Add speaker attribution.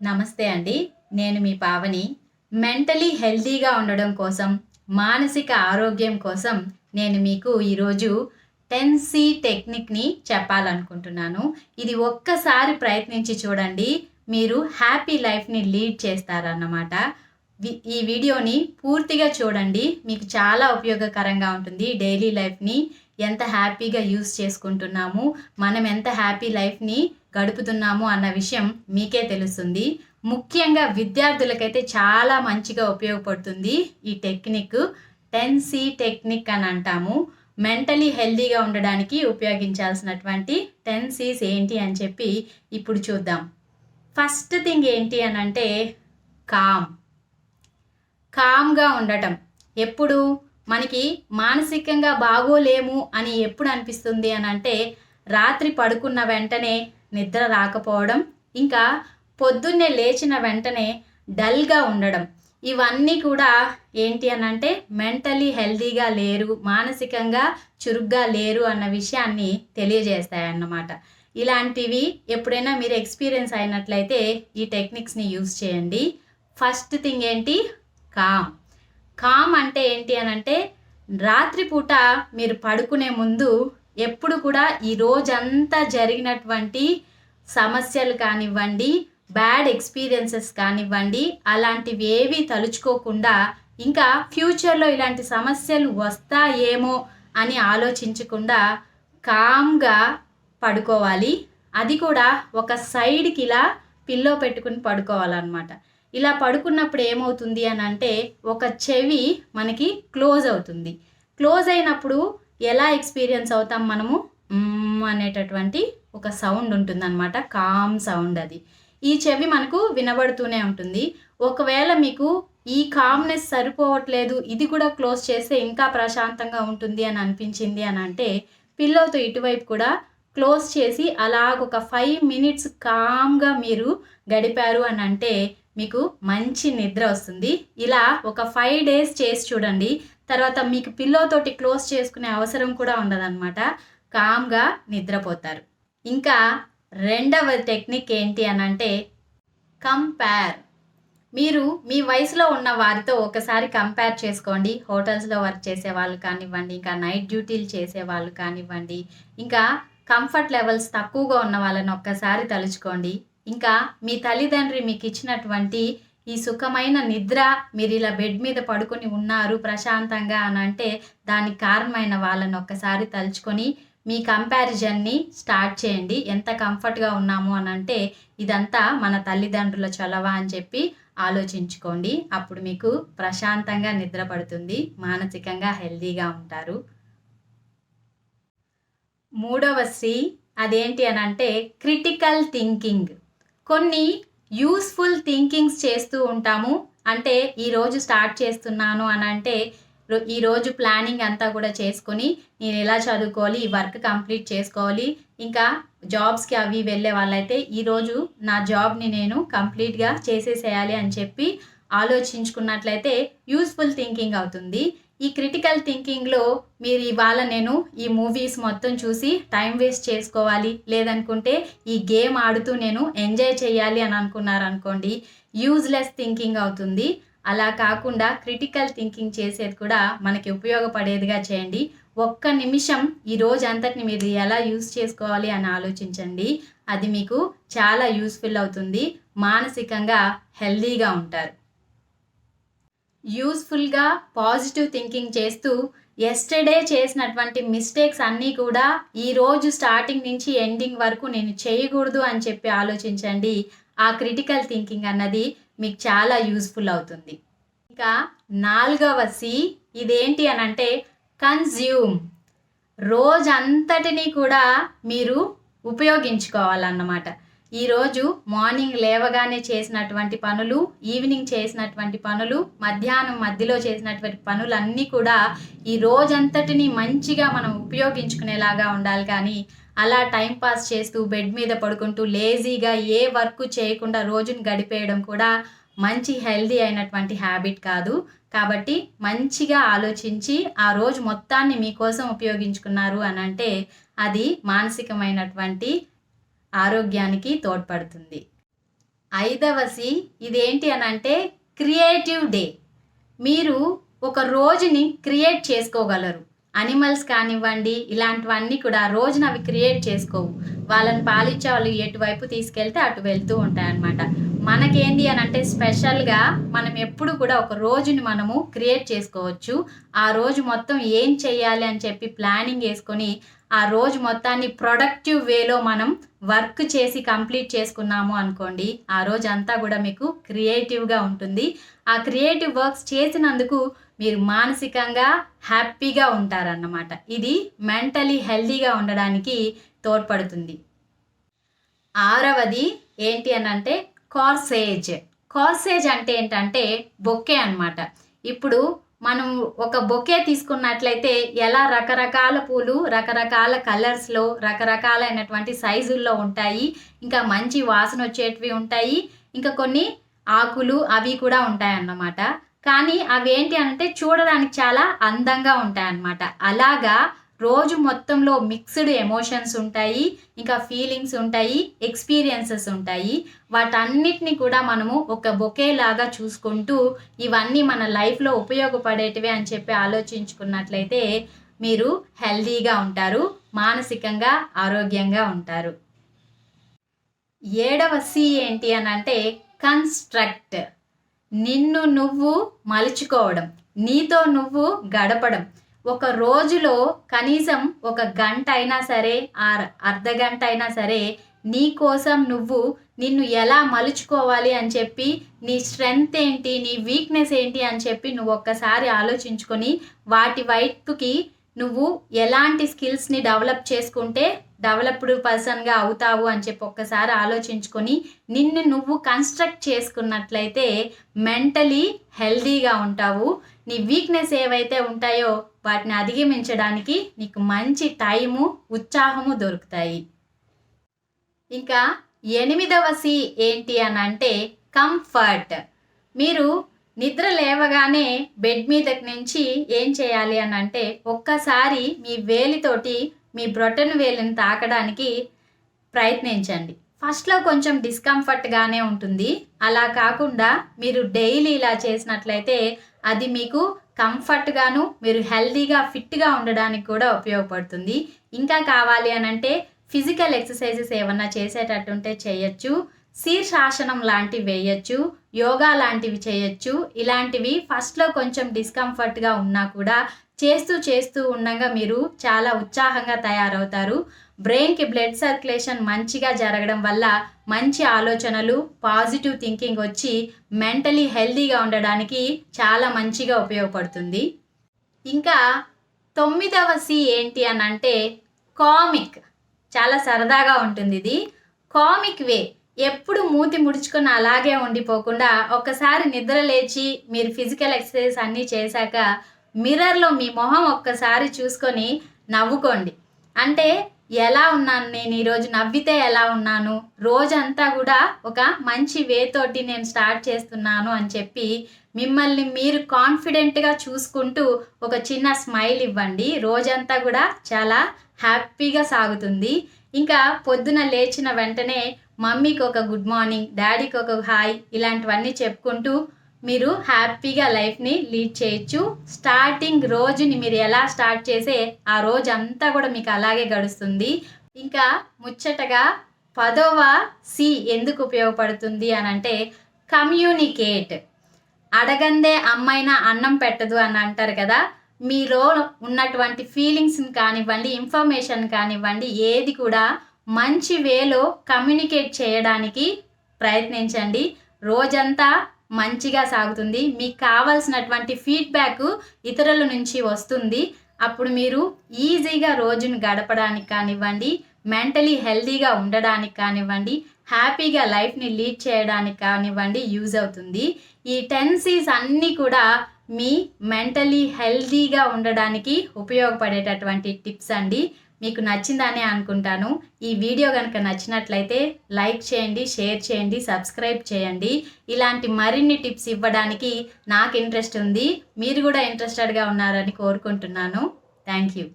Speaker 1: నమస్తే అండి. నేను మీ పావని. మెంటలీ హెల్తీగా ఉండడం కోసం మానసిక ఆరోగ్యం కోసం నేను మీకు ఈరోజు టెన్ సి టెక్నిక్ని చెప్పాలనుకుంటున్నాను. ఇది ఒక్కసారి ప్రయత్నించి చూడండి. మీరు హ్యాపీ లైఫ్ని లీడ్ చేస్తారన్నమాట. ఈ వీడియోని పూర్తిగా చూడండి. మీకు చాలా ఉపయోగకరంగా ఉంటుంది డైలీ లైఫ్ని ఎంత హ్యాపీగా యూస్ చేసుకుంటున్నాము మనం ఎంత హ్యాపీ లైఫ్ని గడుపుతున్నాము అన్న విషయం మీకే తెలుస్తుంది. ముఖ్యంగా విద్యార్థులకైతే చాలా మంచిగా ఉపయోగపడుతుంది ఈ టెక్నిక్. టెన్ సి టెక్నిక్ అని అంటాము. మెంటలీ హెల్దీగా ఉండడానికి ఉపయోగించాల్సినటువంటి టెన్ సీస్ ఏంటి అని చెప్పి ఇప్పుడు చూద్దాం. ఫస్ట్ థింగ్ ఏంటి అని అంటే కామ్. కామ్గా ఉండటం. ఎప్పుడు? మనకి మానసికంగా బాగోలేము అని ఎప్పుడు అనిపిస్తుంది అని అంటే రాత్రి పడుకున్న వెంటనే నిద్ర రాకపోవడం ఇంకా పొద్దున్నే లేచిన వెంటనే డల్గా ఉండడం. ఇవన్నీ కూడా ఏంటి అని అంటే మెంటలీ హెల్తీగా లేరు మానసికంగా చురుగ్గా లేరు అన్న విషయాన్ని తెలియజేస్తాయన్నమాట. ఇలాంటివి ఎప్పుడైనా మీరు ఎక్స్పీరియన్స్ అయినట్లయితే ఈ టెక్నిక్స్ని యూజ్ చేయండి. ఫస్ట్ థింగ్ ఏంటి? కామ్. కామ్ అంటే ఏంటి అని అంటే రాత్రిపూట మీరు పడుకునే ముందు ఎప్పుడు కూడా ఈ రోజంతా జరిగినటువంటి సమస్యలు కానివ్వండి బ్యాడ్ ఎక్స్పీరియన్సెస్ కానివ్వండి అలాంటివి ఏవి తలుచుకోకుండా ఇంకా ఫ్యూచర్లో ఇలాంటి సమస్యలు వస్తాయేమో అని ఆలోచించకుండా కామ్గా పడుకోవాలి. అది కూడా ఒక సైడ్కి ఇలా పిల్లో పెట్టుకుని పడుకోవాలన్నమాట. ఇలా పడుకున్నప్పుడు ఏమవుతుంది అని అంటే ఒక చెవి మనకి క్లోజ్ అవుతుంది. క్లోజ్ అయినప్పుడు ఎలా ఎక్స్పీరియన్స్ అవుతాం మనము? అనేటటువంటి ఒక సౌండ్ ఉంటుందన్నమాట. కామ్ సౌండ్ అది. ఈ చెవి మనకు వినబడుతూనే ఉంటుంది. ఒకవేళ మీకు ఈ కామ్నెస్ సరిపోవట్లేదు ఇది కూడా క్లోజ్ చేస్తే ఇంకా ప్రశాంతంగా ఉంటుంది అని అనిపించింది అని అంటే పిల్లోతో ఇటువైపు కూడా క్లోజ్ చేసి అలాగ ఒక ఫైవ్ మినిట్స్ కామ్గా మీరు గడిపారు అని అంటే మీకు మంచి నిద్ర వస్తుంది. ఇలా ఒక ఫైవ్ డేస్ చేసి చూడండి. తర్వాత మీకు పిల్లోతోటి క్లోజ్ చేసుకునే అవసరం కూడా ఉండదన్నమాట. కామ్గా నిద్రపోతారు. ఇంకా రెండవ టెక్నిక్ ఏంటి అని అంటే కంపేర్ మీరు మీ వయసులో ఉన్న వారితో ఒకసారి కంపేర్ చేసుకోండి. హోటల్స్లో వర్క్ చేసే వాళ్ళు కానివ్వండి ఇంకా నైట్ డ్యూటీలు చేసే వాళ్ళు కానివ్వండి ఇంకా కంఫర్ట్ లెవెల్స్ తక్కువగా ఉన్న వాళ్ళని ఒక్కసారి తలుచుకోండి. ఇంకా మీ తల్లిదండ్రి మీకు ఇచ్చినటువంటి ఈ సుఖమైన నిద్ర మీరు ఇలా బెడ్ మీద పడుకొని ఉన్నారు ప్రశాంతంగా అని అంటే దానికి కారణమైన వాళ్ళని ఒక్కసారి తలుచుకొని మీ కంపారిజన్ని స్టార్ట్ చేయండి. ఎంత కంఫర్ట్గా ఉన్నాము అని అంటే ఇదంతా మన తల్లిదండ్రుల చొలవ అని చెప్పి ఆలోచించుకోండి. అప్పుడు మీకు ప్రశాంతంగా నిద్ర పడుతుంది. మానసికంగా హెల్తీగా ఉంటారు. మూడవ సి అదేంటి అని అంటే క్రిటికల్ థింకింగ్. కొన్ని యూస్ఫుల్ థింకింగ్స్ చేస్తూ ఉంటాము. అంటే ఈరోజు స్టార్ట్ చేస్తున్నాను అని అంటే ఈరోజు ప్లానింగ్ అంతా కూడా చేసుకొని నేను ఎలా చదువుకోవాలి ఈ వర్క్ కంప్లీట్ చేసుకోవాలి ఇంకా జాబ్స్కి అవి వెళ్ళే వాళ్ళైతే ఈరోజు నా జాబ్ని నేను కంప్లీట్గా చేసేసేయాలి అని చెప్పి ఆలోచించుకున్నట్లయితే యూస్ఫుల్ థింకింగ్ అవుతుంది. ఈ క్రిటికల్ థింకింగ్లో మీరు ఇవాళ నేను ఈ మూవీస్ మొత్తం చూసి టైం వేస్ట్ చేసుకోవాలి. లేదనుకుంటే ఈ గేమ్ ఆడుతూ నేను ఎంజాయ్ చేయాలి అని అనుకున్నారనుకోండి యూజ్లెస్ థింకింగ్ అవుతుంది. అలా కాకుండా క్రిటికల్ థింకింగ్ చేసేది కూడా మనకి ఉపయోగపడేదిగా చేయండి. ఒక్క నిమిషం ఈ రోజు అంతటిని మీరు ఎలా యూజ్ చేసుకోవాలి అని ఆలోచించండి. అది మీకు చాలా యూస్ఫుల్ అవుతుంది. మానసికంగా హెల్దీగా ఉంటారు. యూస్ఫుల్గా పాజిటివ్ థింకింగ్ చేస్తూ ఎస్టర్డే చేసినటువంటి మిస్టేక్స్ అన్నీ కూడా ఈరోజు స్టార్టింగ్ నుంచి ఎండింగ్ వరకు నేను చేయకూడదు అని చెప్పి ఆలోచించండి. ఆ క్రిటికల్ థింకింగ్ అన్నది మీకు చాలా యూస్ఫుల్ అవుతుంది. ఇంకా నాలుగవ సి ఇదేంటి అని అంటే కన్జ్యూమ్ రోజంతటినీ కూడా మీరు ఉపయోగించుకోవాలన్నమాట. ఈరోజు మార్నింగ్ లేవగానే చేసినటువంటి పనులు ఈవినింగ్ చేసినటువంటి పనులు మధ్యాహ్నం మధ్యలో చేసినటువంటి పనులన్నీ కూడా ఈ రోజంతటిని మంచిగా మనం ఉపయోగించుకునేలాగా ఉండాలి కానీ అలా టైం పాస్ చేస్తూ బెడ్ మీద పడుకుంటూ లేజీగా ఏ వర్క్ చేయకుండా రోజుని గడిపేయడం కూడా మంచి హెల్దీ అయినటువంటి హ్యాబిట్ కాదు. కాబట్టి మంచిగా ఆలోచించి ఆ రోజు మొత్తాన్ని మీకోసం ఉపయోగించుకున్నారు అని అంటే అది మానసికమైనటువంటి ఆరోగ్యానికి తోడ్పడుతుంది. ఐదవ సి ఇదేంటి అని అంటే క్రియేటివ్ డే. మీరు ఒక రోజుని క్రియేట్ చేసుకోగలరు. అనిమల్స్ కానివ్వండి ఇలాంటివన్నీ కూడా రోజున అవి క్రియేట్ చేసుకోవు. వాళ్ళని పాలిచ్చే వాళ్ళు ఎటువైపు తీసుకెళ్తే అటు వెళ్తూ ఉంటాయన్నమాట. మనకేంది అని అంటే స్పెషల్గా మనం ఎప్పుడు కూడా ఒక రోజుని మనము క్రియేట్ చేసుకోవచ్చు. ఆ రోజు మొత్తం ఏం చేయాలి అని చెప్పి ప్లానింగ్ వేసుకొని ఆ రోజు మొత్తాన్ని ప్రొడక్టివ్ వేలో మనం వర్క్ చేసి కంప్లీట్ చేసుకున్నాము అనుకోండి ఆ రోజు అంతా కూడా మీకు క్రియేటివ్గా ఉంటుంది. ఆ క్రియేటివ్ వర్క్స్ చేసినందుకు మీరు మానసికంగా హ్యాపీగా ఉంటారన్నమాట. ఇది మెంటలీ హెల్దీగా ఉండడానికి తోడ్పడుతుంది. ఆరవది ఏంటి అని అంటే కార్సేజ్ కార్సేజ్ అంటే ఏంటంటే బొక్కే అన్నమాట. ఇప్పుడు మనం ఒక బొకే తీసుకున్నట్లయితే ఎలా రకరకాల పూలు రకరకాల కలర్స్లో రకరకాలైనటువంటి సైజుల్లో ఉంటాయి. ఇంకా మంచి వాసన వచ్చేటివి ఉంటాయి. ఇంకా కొన్ని ఆకులు అవి కూడా ఉంటాయన్నమాట కానీ అవి ఏంటి అంటే చూడడానికి చాలా అందంగా ఉంటాయన్నమాట. అలాగా రోజు మొత్తంలో మిక్స్డ్ ఎమోషన్స్ ఉంటాయి ఇంకా ఫీలింగ్స్ ఉంటాయి ఎక్స్పీరియన్సెస్ ఉంటాయి. వాటన్నిటిని కూడా మనము ఒక బొకే లాగా చూసుకుంటూ ఇవన్నీ మన లైఫ్లో ఉపయోగపడేటివే అని చెప్పి ఆలోచించుకున్నట్లయితే మీరు హెల్దీగా ఉంటారు మానసికంగా ఆరోగ్యంగా ఉంటారు. ఏడవ సి ఏంటి అని అంటే కన్స్ట్రక్ట్ నిన్ను నువ్వు మలుచుకోవడం నీతో నువ్వు గడపడం. ఒక రోజులో కనీసం ఒక గంట అయినా సరే ఆ అర్ధ గంట అయినా సరే నీ కోసం నువ్వు నిన్ను ఎలా మలుచుకోవాలి అని చెప్పి నీ స్ట్రెంగ్త్ ఏంటి నీ వీక్నెస్ ఏంటి అని చెప్పి నువ్వు ఒక్కసారి ఆలోచించుకొని వాటి వైపుకి నువ్వు ఎలాంటి స్కిల్స్ని డెవలప్ చేసుకుంటే డెవలప్డ్ పర్సన్గా అవుతావు అని చెప్పి ఒక్కసారి ఆలోచించుకొని నిన్ను నువ్వు కన్స్ట్రక్ట్ చేసుకున్నట్లయితే మెంటలీ హెల్దీగా ఉంటావు. నీ వీక్నెస్ ఏవైతే ఉంటాయో వాటిని అధిగమించడానికి నీకు మంచి టైము ఉత్సాహము దొరుకుతాయి. ఇంకా ఎనిమిదవ సి ఏంటి అని అంటే కంఫర్ట్. మీరు నిద్ర లేవగానే బెడ్ మీదకి నుంచి ఏం చేయాలి అని అంటే ఒక్కసారి మీ వేలితోటి మీ బ్రొటన్ వేలిని తాకడానికి ప్రయత్నించండి. ఫస్ట్లో కొంచెం డిస్కంఫర్ట్గానే ఉంటుంది. అలా కాకుండా మీరు డైలీ ఇలా చేసినట్లయితే అది మీకు కంఫర్ట్గాను మీరు హెల్దీగా ఫిట్గా ఉండడానికి కూడా ఉపయోగపడుతుంది. ఇంకా కావాలి అని అంటే ఫిజికల్ ఎక్సర్సైజెస్ ఏమన్నా చేసేటట్టుంటే చేయొచ్చు. శీర్షాసనం లాంటివి వేయచ్చు యోగా లాంటివి చేయొచ్చు. ఇలాంటివి ఫస్ట్లో కొంచెం డిస్కంఫర్ట్గా ఉన్నా కూడా చేస్తూ చేస్తూ ఉండగా మీరు చాలా ఉత్సాహంగా తయారవుతారు. బ్రెయిన్కి బ్లడ్ సర్క్యులేషన్ మంచిగా జరగడం వల్ల మంచి ఆలోచనలు పాజిటివ్ థింకింగ్ వచ్చి మెంటలీ హెల్దీగా ఉండడానికి చాలా మంచిగా ఉపయోగపడుతుంది. ఇంకా తొమ్మిదవ సి ఏంటి అని అంటే కామిక్. చాలా సరదాగా ఉంటుంది ఇది కామిక్ వే ఎప్పుడు మూతి ముడుచుకొని అలాగే ఉండిపోకుండా ఒక్కసారి నిద్ర లేచి మీరు ఫిజికల్ ఎక్సర్సైజ్ అన్నీ చేశాక మిర్రర్లో మీ మొహం ఒక్కసారి చూసుకొని నవ్వుకోండి. అంటే ఎలా ఉన్నాను నేను ఈరోజు? నవ్వితే ఎలా ఉన్నాను? రోజంతా కూడా ఒక మంచి వే తోటి నేను స్టార్ట్ చేస్తున్నాను అని చెప్పి మిమ్మల్ని మీరు కాన్ఫిడెంట్గా చూసుకుంటూ ఒక చిన్న స్మైల్ ఇవ్వండి. రోజంతా కూడా చాలా హ్యాపీగా సాగుతుంది. ఇంకా పొద్దున లేచిన వెంటనే మమ్మీకి ఒక గుడ్ మార్నింగ్ డాడీకి ఒక హాయ్ ఇలాంటివన్నీ చెప్పుకుంటూ మీరు హ్యాపీగా లైఫ్ని లీడ్ చేయొచ్చు. స్టార్టింగ్ రోజుని మీరు ఎలా స్టార్ట్ చేసే ఆ రోజు అంతా కూడా మీకు అలాగే గడుస్తుంది. ఇంకా ముచ్చటగా పదవ సి ఎందుకు ఉపయోగపడుతుంది అని అంటే కమ్యూనికేట్. అడగందే అమ్మాయిన అన్నం పెట్టదు అని అంటారు కదా మీలో ఉన్నటువంటి ఫీలింగ్స్ని కానివ్వండి ఇన్ఫర్మేషన్ కానివ్వండి ఏది కూడా మంచి వేలో కమ్యూనికేట్ చేయడానికి ప్రయత్నించండి. రోజంతా మంచిగా సాగుతుంది. మీకు కావాల్సినటువంటి ఫీడ్బ్యాక్ ఇతరుల నుంచి వస్తుంది. అప్పుడు మీరు ఈజీగా రోజును గడపడానికి కానివ్వండి మెంటలీ హెల్తీగా ఉండడానికి కానివ్వండి హ్యాపీగా లైఫ్ని లీడ్ చేయడానికి కానివ్వండి యూజ్ అవుతుంది. ఈ టెన్సీస్ అన్నీ కూడా మీ మెంటలీ హెల్తీగా ఉండడానికి ఉపయోగపడేటటువంటి టిప్స్ అండి. మీకు నచ్చిందనే అనుకుంటాను. ఈ వీడియో కనుక నచ్చినట్లయితే లైక్ చేయండి షేర్ చేయండి సబ్స్క్రైబ్ చేయండి. ఇలాంటి మరిన్ని టిప్స్ ఇవ్వడానికి నాకు ఇంట్రెస్ట్ ఉంది. మీరు కూడా ఇంట్రెస్టెడ్గా ఉన్నారని కోరుకుంటున్నాను. Thank you